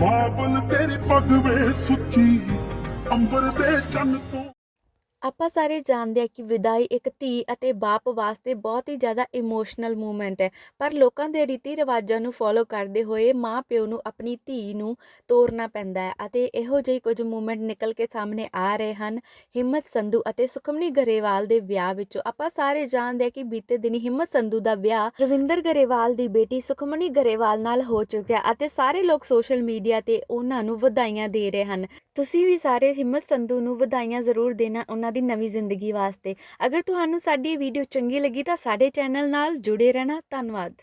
ਬਾਬਲ ਤੇਰੀ ਪੱਗ ਵੇ ਸੁੱਚੀ ਅੰਬਰ ਦੇ ਚੰਨ ਤੋਂ ਆਪਾਂ ਸਾਰੇ ਜਾਣਦੇ ਹਾਂ ਕਿ ਵਿਦਾਈ ਇੱਕ ਧੀ ਅਤੇ ਬਾਪ ਵਾਸਤੇ ਬਹੁਤ ਹੀ ਜ਼ਿਆਦਾ ਇਮੋਸ਼ਨਲ ਮੂਮੈਂਟ ਹੈ। ਪਰ ਲੋਕਾਂ ਦੇ ਰੀਤੀ ਰਿਵਾਜਾਂ ਨੂੰ ਫੋਲੋ ਕਰਦੇ ਹੋਏ ਮਾਂ ਪਿਓ ਨੂੰ ਆਪਣੀ ਧੀ ਨੂੰ ਤੋਰਨਾ ਪੈਂਦਾ ਹੈ ਅਤੇ ਇਹੋ ਜਿਹੇ ਕੁਝ ਮੂਮੈਂਟ ਨਿਕਲ ਕੇ ਸਾਹਮਣੇ ਆ ਰਹੇ ਹਨ। ਹਿੰਮਤ ਸੰਧੂ ਅਤੇ ਸੁਖਮਨੀ ਗਰੇਵਾਲ ਦੇ ਵਿਆਹ ਵਿੱਚੋਂ ਆਪਾਂ ਸਾਰੇ ਜਾਣਦੇ ਹਾਂ ਕਿ ਬੀਤੇ ਦਿਨੀ ਹਿੰਮਤ ਸੰਧੂ ਦਾ ਵਿਆਹ ਰਵਿੰਦਰ ਗਰੇਵਾਲ ਦੀ ਬੇਟੀ ਸੁਖਮਨੀ ਗਰੇਵਾਲ ਨਾਲ ਹੋ ਚੁੱਕਿਆ ਅਤੇ ਸਾਰੇ ਲੋਕ ਸੋਸ਼ਲ ਮੀਡੀਆ ਤੇ ਉਹਨਾਂ ਨੂੰ ਵਧਾਈਆਂ ਦੇ ਰਹੇ ਹਨ। ਤੁਸੀਂ ਵੀ ਸਾਰੇ ਹਿੰਮਤ ਸੰਧੂ ਨੂੰ ਵਧਾਈਆਂ ਜ਼ਰੂਰ ਦੇਣਾ, ਉਹਨਾਂ ਉਹਨਾਂ ਦੀ ਨਵੀਂ ਜ਼ਿੰਦਗੀ ਵਾਸਤੇ। ਅਗਰ ਤੁਹਾਨੂੰ ਸਾਡੀ ਇਹ ਵੀਡੀਓ ਚੰਗੀ ਲੱਗੀ ਤਾਂ ਸਾਡੇ ਚੈਨਲ ਨਾਲ ਜੁੜੇ ਰਹਿਣਾ। ਧੰਨਵਾਦ।